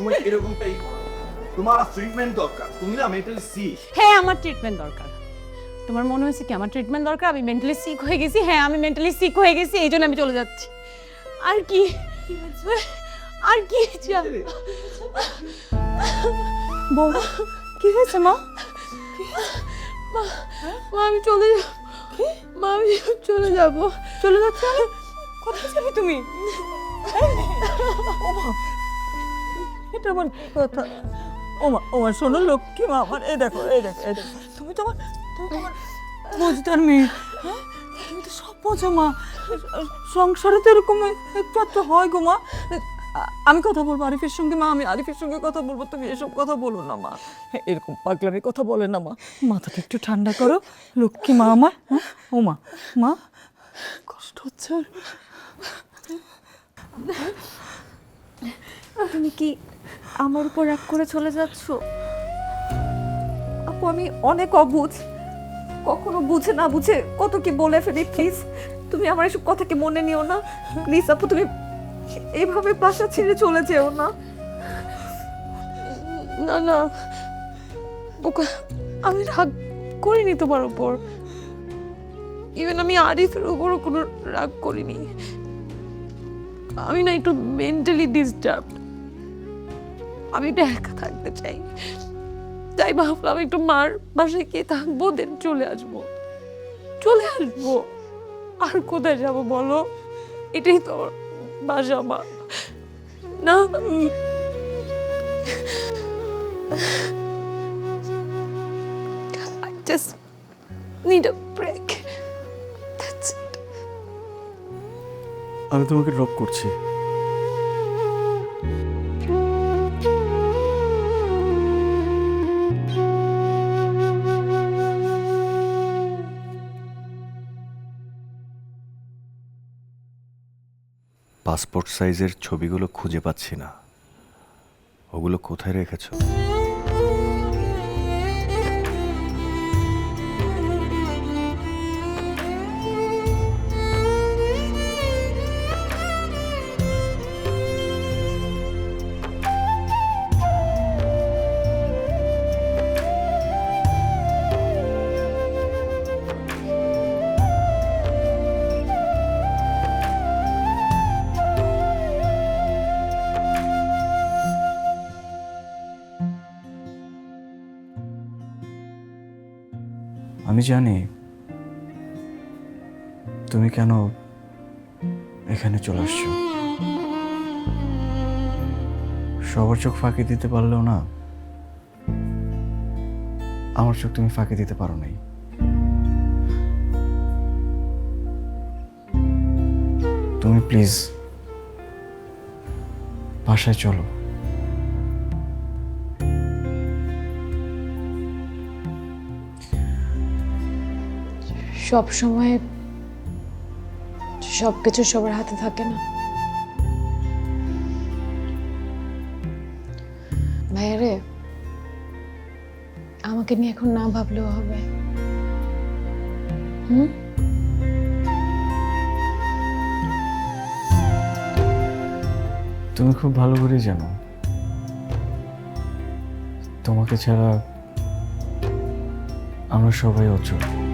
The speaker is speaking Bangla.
সবসময় এরকমটাই করো। তোমার ট্রিটমেন্ট দরকার। তুমি না মেন্টালি সিক হ্যাঁ আমার ট্রিটমেন্ট দরকার। তোমার মনে হয়েছে কি আমার ট্রিটমেন্ট দরকার? আমি মেন্টালি সিক হয়ে গেছি। হ্যাঁ আমি মেন্টালি সিক হয়ে গেছি এই জন্য আমি চলে যাচ্ছি। আর কি? আর কি যা- বৌমা কি হয়েছে মা? মা মা, আমি চলে যাব। মা আমি চলে যাব। চলে যাচ্ছে আমি কোথায় যাবি তুমি? ওমা এটা আমার কি কথা। ওমা ওমা শোনো লক্ষ্মী মা আমার এই দেখো এই দেখো এই দেখো। তুমি তোমার তুমি তোমার বুঝতার মেয়ে হ্যাঁ? তুমি তো সব বোঝো মা। সংসারে তো এরকম একটু একটু হয় গো মা। আমি কথা বলব আরিফের সঙ্গে মা আমি আরিফের সঙ্গে কথা বলব তুমি এসব কথা বলো না মা। হ্যাঁ, এরকম পাগলামি কথা বলে না মা। মাথাটা একটু ঠান্ডা করো লক্ষ্মী মা আমার হ্যাঁ? ও মা মা কষ্ট হচ্ছে। তুমি কি আমার উপর রাগ করে চলে যাচ্ছ? আপু, আমি অনেক অবুঝ। কখনো বুঝে না বুঝে কত কি বলে ফেলি, প্লিজ। তুমি আমার এসব কথাকে মনে নিও না। প্লিজ আপু, তুমি এইভাবে বাসা ছেড়ে চলে যেও না। না না। বোকা আমি রাগ করিনি তোমার উপর। ইভেন আমি আরিফের উপরও কোনো রাগ করিনি। আমি না একটু মেন্টালি ডিস্টার্ব আমি একটু একা থাকতে চাই। তাই ভাবলাম একটু মার বাসায় গিয়ে থাকব দেন চলে আসব। চলে আসব। আর কোথায় যাব বলো? এটাই তো বাসা মা। না. আমি তোমাকে ড্রপ করছি। পাসপোর্ট সাইজের ছবিগুলো খুঁজে পাচ্ছি না। ওগুলো কোথায় রেখেছো? আমি জানি তুমি কেন এখানে চলে আসছো। সবার চোখ ফাঁকি দিতে পারলেও না, আমার চোখ তুমি ফাঁকি দিতে পারো নাই। তুমি প্লিজ, বাসায় চলো। সব সময় সব কিছু সবার হাতে থাকে না। ভাইয়া রে আমাকে নিয়ে এখন না ভাবলেও হবে। হুম? তুমি খুব ভালো করে জানো। তোমাকে ছাড়া আমরা সবাই অচল।